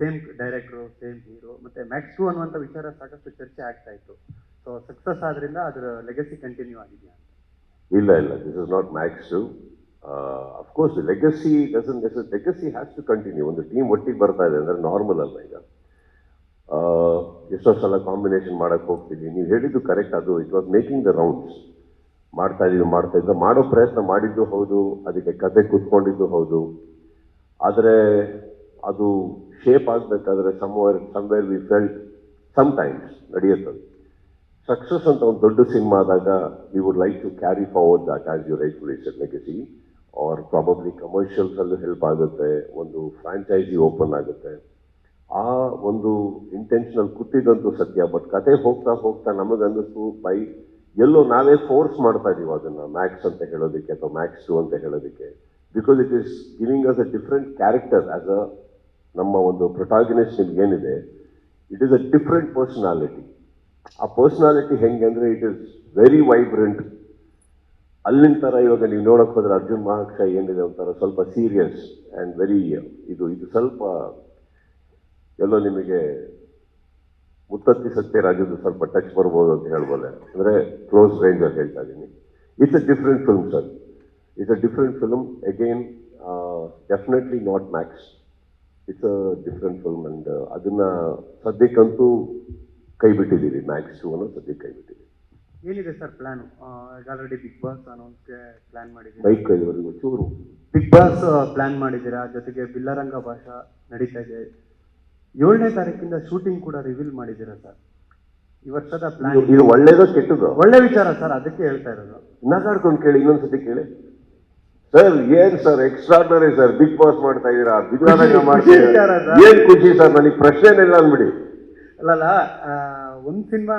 Same director same hero ಮತ್ತೆ Max ಅನ್ನುವಂಥ ವಿಚಾರ ಸಾಕಷ್ಟು ಚರ್ಚೆ ಆಗ್ತಾ ಇತ್ತು. ಸೊ ಸಕ್ಸಸ್ ಆದ್ರಿಂದ ಅದರ ಲೆಗಸಿ ಕಂಟಿನ್ಯೂ ಆಗಿದೆಯಾ ಇಲ್ಲ ಇಲ್ಲ this is not Max of course legacy doesn't legacy has to continue ಒಂದು ಟೀಮ್ ಒಟ್ಟಿಗೆ ಬರ್ತಾ ಇದೆ ಅಂದರೆ ನಾರ್ಮಲ್ ಅಲ್ಲ ಈಗ. ಆ, ಎಷ್ಟೋ ಸಲ ಕಾಂಬಿನೇಷನ್ ಮಾಡಕ್ಕೆ ಹೋಗ್ತೀವಿ ನೀವು ಹೇಳಿದ್ದು ಕರೆಕ್ಟ್ ಅದು it was making the rounds ಮಾಡ್ತಾ ಇದ್ದೀವಿ ಮಾಡ್ತಾ ಇದ್ದ ಮಾಡೋ ಪ್ರಯತ್ನ ಮಾಡಿದ್ದು ಹೌದು ಅದಕ್ಕೆ ಕತೆ ಕೂತ್ಕೊಂಡಿದ್ದು ಹೌದು. ಆದರೆ ಅದು ಶೇಪ್ ಆಗಬೇಕಾದ್ರೆ somewhere somewhere we felt some times ನಡೆಯುತ್ತದೆ. ಸಕ್ಸಸ್ ಅಂತ ಒಂದು ದೊಡ್ಡ ಸಿನಿಮಾ ಆದಾಗ we would like to carry forward that as you right reset legacy are probably commercials ಅಲ್ಲೂ ಹೆಲ್ಪ್ ಆಗುತ್ತೆ, ಒಂದು ಫ್ರಾಂಚೈಸಿ ಓಪನ್ ಆಗುತ್ತೆ. ಆ ಒಂದು ಇಂಟೆನ್ಷನಲ್ ಕೂತಿದ್ದಂತೂ ಸತ್ಯ ಬಟ್ ಕತೆ ಹೋಗ್ತಾ ಹೋಗ್ತಾ ನಮಗನ್ನಿಸ್ತು, ಬೈ ಎಲ್ಲೋ ನಾವೇ ಫೋರ್ಸ್ ಮಾಡ್ತಾ ಇದೀವಿ ಅದನ್ನ ಮ್ಯಾಕ್ಸ್ ಅಂತ ಹೇಳೋದಕ್ಕೆ ಅಥವಾ ಮ್ಯಾಕ್ಸ್ ಟು ಅಂತ ಹೇಳೋದಕ್ಕೆ. Because it is giving us a different character as a ನಮ್ಮ ಒಂದು ಪ್ರೊಟಾಗಿನಿಸ್ಟ್ ಏನಿದೆ it is a different personality ಆ ಪರ್ಸನಾಲಿಟಿ ಹೆಂಗೆ ಅಂದರೆ ಇಟ್ ಈಸ್ ವೆರಿ ವೈಬ್ರೆಂಟ್ ಅಲ್ಲಿನ ಥರ ಇವಾಗ ನೀವು ನೋಡೋಕೆ ಹೋದ್ರೆ ಅರ್ಜುನ್ ಮಹಾಕ್ಷ ಏನಿದೆ ಒಂಥರ ಸ್ವಲ್ಪ ಸೀರಿಯಸ್ ಆ್ಯಂಡ್ ವೆರಿ ಇದು ಇದು ಸ್ವಲ್ಪ ಎಲ್ಲೋ ನಿಮಗೆ ಮುತ್ತತ್ತಿ ಸತ್ಯರಾಜದ್ದು ಸ್ವಲ್ಪ ಟಚ್ ಬರ್ಬೋದು ಅಂತ ಹೇಳ್ಬೋದೆ. ಅಂದರೆ ಕ್ಲೋಸ್ ರೇಂಜ್ ಅಂತ ಹೇಳ್ತಾ ಇದ್ದೀನಿ. It's a different film sir it's a different film again definitely not Max it's a different film and ಅದನ್ನ ಸದ್ಯಕ್ಕಂತೂ ಕೈ ಬಿಟ್ಟಿದ್ದೀವಿ ಮ್ಯಾಕ್ಸ್ ಟು ಅನ್ನೋ ಸದ್ಯಕ್ಕೆ ಕೈ ಬಿಟ್ಟಿದ್ದೀವಿ ಏನಿದೆ sir plan already Bigg Boss ಅನ್ನೋದಕ್ಕೆ ಪ್ಲಾನ್ ಮಾಡಿದ್ದೀರಾ? ಬೈಕ್ ಕೈವರೆಗೂ ಚೂರು. ಬಿಗ್ ಬಾಸ್ ಪ್ಲಾನ್ ಮಾಡಿದ್ದೀರಾ? ಜೊತೆಗೆ ಬಿಲ್ಲರಂಗ ಭಾಷಾ ನಡೀತಾ ಇದೆ. ಏಳನೇ ತಾರೀಕಿಂದ ಶೂಟಿಂಗ್ ಕೂಡ ರಿವೀಲ್ ಮಾಡಿದ್ದೀರಾ ಸರ್? ಈ ವರ್ಷದ ಪ್ಲಾನ್ ಇದು- ಒಳ್ಳೇದೋ ಕೆಟ್ಟದೋ? ಒಳ್ಳೆ ವಿಚಾರ ಸರ್ ಅದಕ್ಕೆ ಹೇಳ್ತಾ ಇರೋದು. ನಗಾಡ್ಕೊಂಡು ಕೇಳಿ ಇನ್ನೊಂದ್ಸತಿ ಕೇಳಿ. ಸರ್ ಏನ್ sir extraordinary sir? Bigg Boss ಮಾಡ್ತಾ ಇದೀರಾ ಬಿಗ್ ಮಾಡ್ತೀರಾ. ಏನ್ ಖುಷಿ ಸರ್ ನನಗೆ? ಪ್ರಶ್ನೆ ಇಲ್ಲ ಅಂದ್ಬಿಡಿ. ಅಲ್ಲಲ್ಲ ಒಂದು ಒಂದ್ ಸಿನಿಮಾ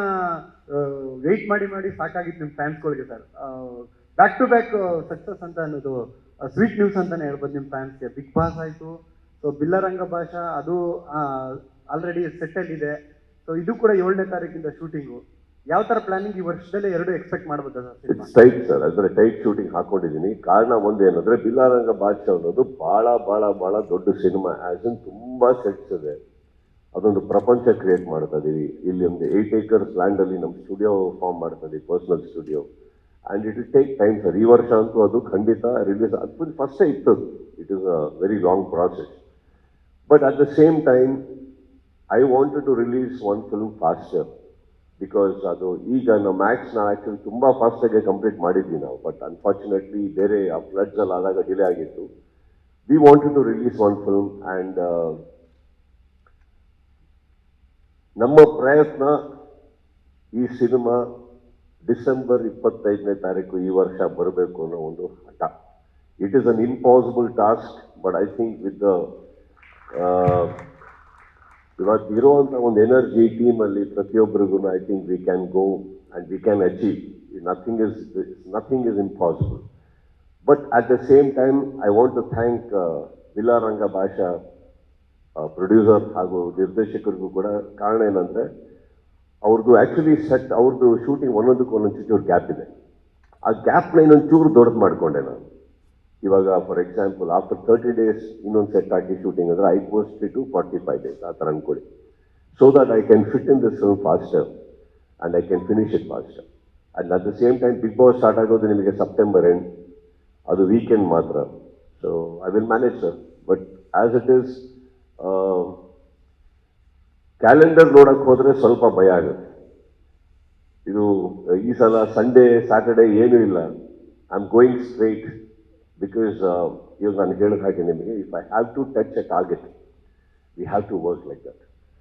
ವೆಯ್ಟ್ ಮಾಡಿ ಮಾಡಿ ಸಾಕಾಗಿತ್ತು ನಿಮ್ಮ ಫ್ಯಾನ್ಸ್ಗಳಿಗೆ sir. Back to back success ಅಂತ ಅನ್ನೋದು ಸ್ವೀಟ್ ನ್ಯೂಸ್ ಅಂತಾನೆ ಹೇಳ್ಬೋದು ನಿಮ್ಮ ಫ್ಯಾನ್ಸ್ಗೆ ಬಿಗ್ ಬಾಸ್ ಆಯ್ತು. ಸೊ ಬಿಲ್ಲರಂಗ ಭಾಷಾ ಅದು ಆಲ್ರೆಡಿ ಸೆಟಲ್ ಇದೆ. ಸೊ ಇದು ಕೂಡ ಏಳನೇ ತಾರೀಕಿಂದ ಶೂಟಿಂಗು ಯಾವ ತರ ಪ್ಲಾನಿಂಗ್ ಈ ವರ್ಷದಲ್ಲೇ ಎರಡು ಎಕ್ಸ್ಪೆಕ್ಟ್ ಮಾಡಬಹುದು ಟೈಟ್ ಸರ್ ಅಂದ್ರೆ ಟೈಟ್ ಶೂಟಿಂಗ್ ಹಾಕೊಂಡಿದ್ದೀನಿ ಕಾರಣ ಒಂದು ಏನಂದ್ರೆ ಬಿಲ್ಲಾರಂಗ ಭಾಷೆ ಅನ್ನೋದು ಬಹಳ ಬಹಳ ಬಹಳ ದೊಡ್ಡ ಸಿನಿಮಾ. ಆಸ್ ಇನ್ ತುಂಬಾ ಸೆಟ್ಸ್ ಇದೆ. ಅದೊಂದು ಪ್ರಪಂಚ ಕ್ರಿಯೇಟ್ ಮಾಡ್ತಾ ಇದೀವಿ. ಇಲ್ಲಿ ಒಂದು ಏಟ್ ಏಕರ್ಸ್ ಲ್ಯಾಂಡ್ ಅಲ್ಲಿ ನಮ್ಮ ಸ್ಟುಡಿಯೋ ಫಾರ್ಮ್ ಮಾಡ್ತಾ ಇದೀವಿ personal studio and it will take time sir ಈ ವರ್ಷ ಅಂತೂ ಅದು ಖಂಡಿತ ರಿಲೀಸ್ ಅದು ಫಸ್ಟೇ ಇತ್ತು. It is a very long process but at the same time I wanted to release one film faster because ಅದು ಈಗ ನಮ್ಮ ಮ್ಯಾಥ್ಸ್ನ ಆ್ಯಕ್ಚುಲಿ ತುಂಬ ಫಾಸ್ಟಾಗೆ ಕಂಪ್ಲೀಟ್ ಮಾಡಿದ್ವಿ ನಾವು. ಬಟ್ ಅನ್ಫಾರ್ಚುನೇಟ್ಲಿ ಬೇರೆ ಆ ಫ್ಲಡ್ಸಲ್ಲಿ ಆದಾಗ ಡಿಲೇ ಆಗಿತ್ತು. We wanted to release one film and ನಮ್ಮ ಪ್ರಯತ್ನ ಈ ಸಿನಿಮಾ ಡಿಸೆಂಬರ್ ಇಪ್ಪತ್ತೈದನೇ ತಾರೀಕು ಈ ವರ್ಷ ಬರಬೇಕು ಅನ್ನೋ ಒಂದು ಹಠ. It is an impossible task but I think with the ಇವತ್ತು ಇರುವಂಥ ಒಂದು ಎನರ್ಜಿ ಟೀಮಲ್ಲಿ ಪ್ರತಿಯೊಬ್ಬರಿಗೂ I think we can go and we can achieve nothing is nothing is impossible but at the same time I want to thank ವಿಲಾರಂಗ ಭಾಷಾ producer ಹಾಗೂ ನಿರ್ದೇಶಕರಿಗೂ ಕೂಡ ಕಾರಣ ಏನಂದರೆ ಅವ್ರದ್ದು ಆ್ಯಕ್ಚುಲಿ ಸೆಟ್ ಅವ್ರದ್ದು ಶೂಟಿಂಗ್ ಒಂದೊಂದಕ್ಕೂ ಒಂದೊಂದು ಚೂರು ಗ್ಯಾಪ್ ಇದೆ. ಆ ಗ್ಯಾಪ್ನ ಇನ್ನೊಂದು ಚೂರು ದೊಡ್ಡದು ಮಾಡಿಕೊಂಡೆ ನಾನು. ಇವಾಗ for example after thirty days ಇನ್ನೊಂದು ಸೆಟ್ ಹಾಕಿ ಶೂಟಿಂಗ್ ಅಂದರೆ I post to forty five days ಆ ಥರ ಅನ್ಕೊಳ್ಳಿ. So that I can fit in this film faster and I can finish it faster and at the same time Bigg Boss start ಆಗೋದು ನಿಮಗೆ September end ಅದು weekend ಮಾತ್ರ. So I will manage sir but as it is calendar ನೋಡಕ್ಕೆ ಹೋದರೆ ಸ್ವಲ್ಪ ಭಯ ಆಗುತ್ತೆ. ಇದು, ಈ ಸಲ ಸಂಡೇ ಸ್ಯಾಟರ್ಡೇ ಏನೂ ಇಲ್ಲ. I am going straight because ಇವಾಗ ನಾನು ಹೇಳಿದ ಹಾಗೆ ನಿಮಗೆ if I have to touch a target we have to work like that